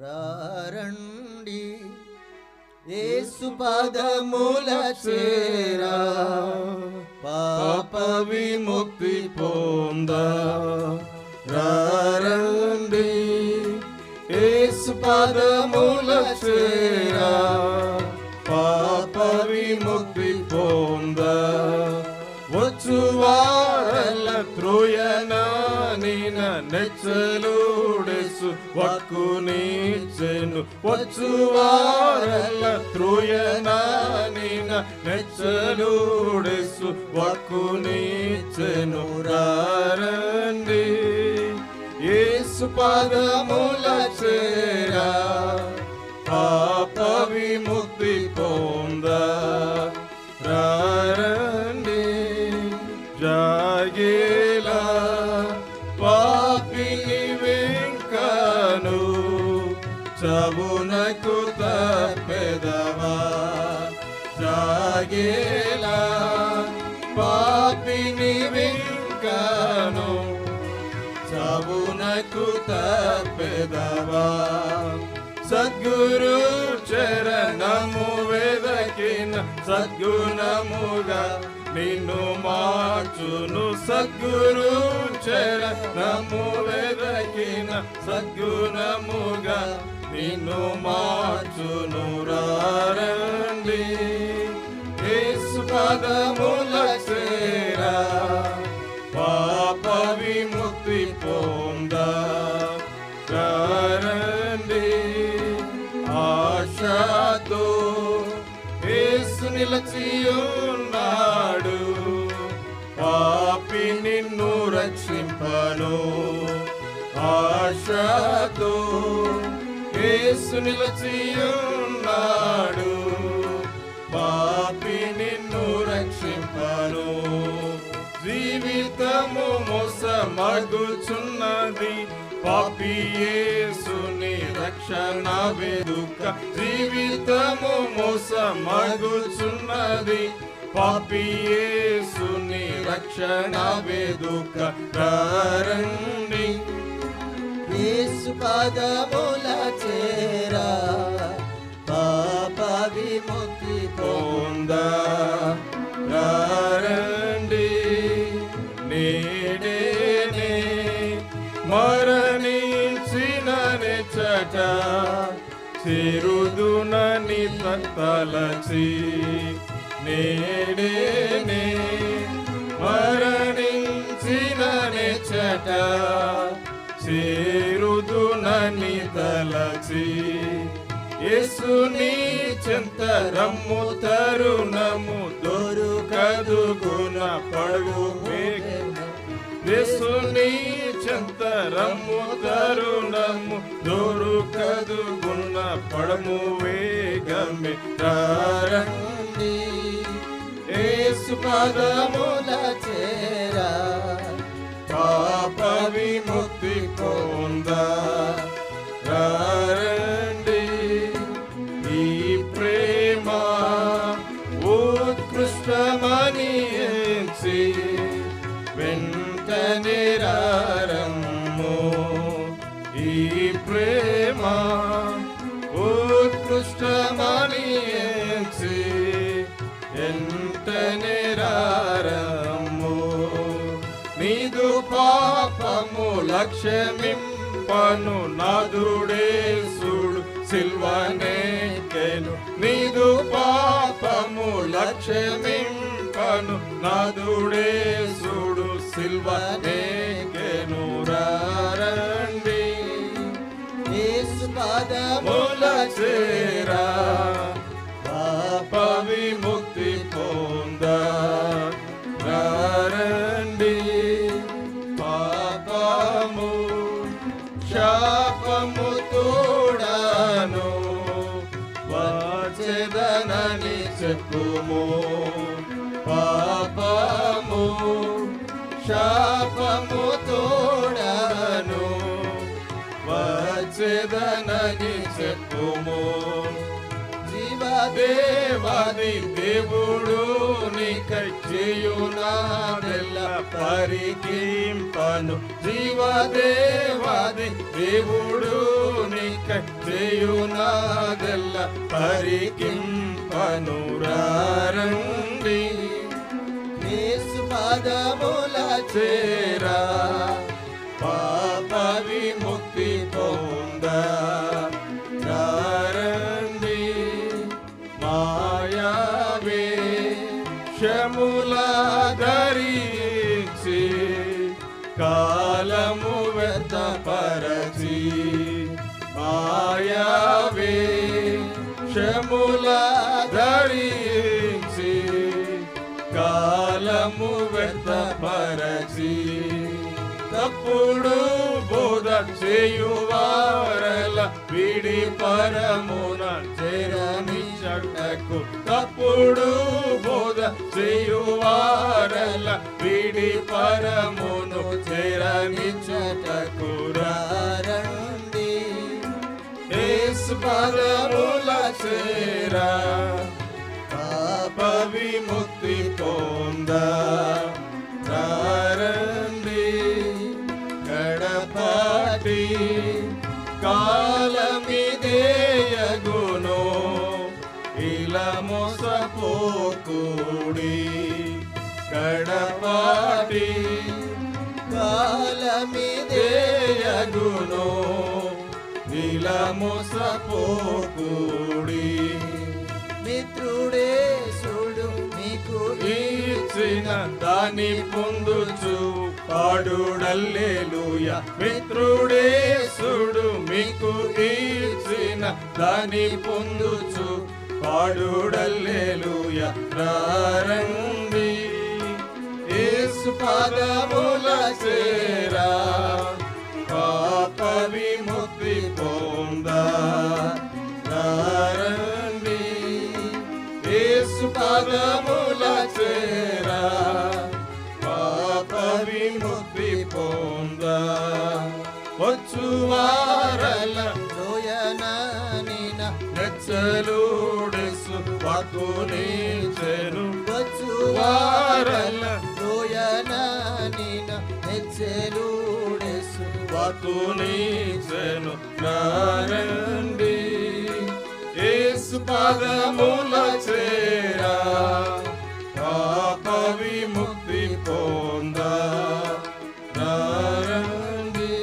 రారండి. ఏసు పదముల చేరా పాప విముక్తి పొంద. రారండి. ఏసు పదముల చేరా త్రోయనానిన నెచ్చలుడెసు వక్కు నీచెను వచ్చు వారల త్రోయనానిన నెచ్చలుడెసు వక్కు నీచెను రారండి. యేసు పదముల చేరా పాప విముక్తి ప్రభునకు తప్పెదవా జాగేలా పాపిని వింకను. చబునకు తప్పెదవా సద్గురు చరణము వేదకిన సద్గుణముగా నిన్ను మార్చును. సద్గురు చరణము వేదకిన సద్గుణముగా నిన్ను మార్చును రండి యేసు పదముల చేరా పాప విముక్తి పొంద రండి. ఆశతో యేసు నిలచి ఉన్నాడు. పాపి నిన్ను రక్షింపను. ఆశతో యేసు నిలచి ఉన్నాడు పాపి నిన్ను రక్షింపను. జీవితము మోసమగుచున్నది. పాపి యేసుని రక్షణ వేదుక. జీవితము మోసమగుచున్నది. పాపి యేసుని రక్షణ వేదుక. రండి యేసు పాదముల చేరా పాప విముక్తి పొంద. రండి నేడేనే మరణించిన చట చేరుదునని తలచి. నేడేనే మరణించిన చట ని తలచి యేసుని చెంత రమ్ము తరుణము దొరుకదు గుణ పడుగు యేసుని చెంత రమ్ము తరుణము దొరుకదు గుణ పడము వేగమే. తారండి యేసు పదముల చేరా. పాప విముక్తి పొందా. ఉత్కృష్టమని ఎంచి వెంటనే రారమ్ము. ఈ ప్రేమ ఉత్కృష్టమని ఎంచి వెంటనే రారమ్ము. నీదు పాపము లక్ష్యమింపను నాదుడేసుడు సిల్వనేకెను నీదు పాపము లక్ష్యమింపను నాదుడేసుడు సిల్వనేకెను రండి. పదముల మూల చేరా. వచ్చేదనని చెప్పుము. పాపము శాపము తోడను. వచ్చేదనని చెప్పుము. దేవాని దేవుడు నీకై చేయునాదెల్ల పరికింపను. జీవదేవాది దేవుడు నీకై నీకై చేయునాదెల్ల పరికింపనురారండి యేసు పాదముల చేరా. పాప శముల ధరించి కాలము వ్యతపరచి తప్పుడు బోధ చేయువారల విడి పరమున చేరని చేరనిచ్చటకు తప్పుడు బోధ చేయువారల విడి పరమును చేరని చేరనిచ్చటకు రండి యేసు పరము చేరా పాప పాప విముక్తి పొంద రండి గడపాటి కాలమిదేయగును ఇలా మోసపోకుడి గడపాటి కాలమిదే దేయగును ఇలా మోసపోకుడి మిత్రుడే చూడు మీకు ఇచ్చిన దాని పొందుచు పాడుడల్లేలుయ. మిత్రుడే సుడు మీకు ఇచ్చిన దాని పొందుచు పాడుడల్లేలుయ. రండి యేసు పాదముల చేరా పాప విముక్తి వచ్చువారల లోయననిన నెచ్చలుడెసు వాకుని చెను వచ్చు వారల లోయననిన హెచ్చెలుడెసు వాకుని చెను రండి యేసు పాదముల చేరా.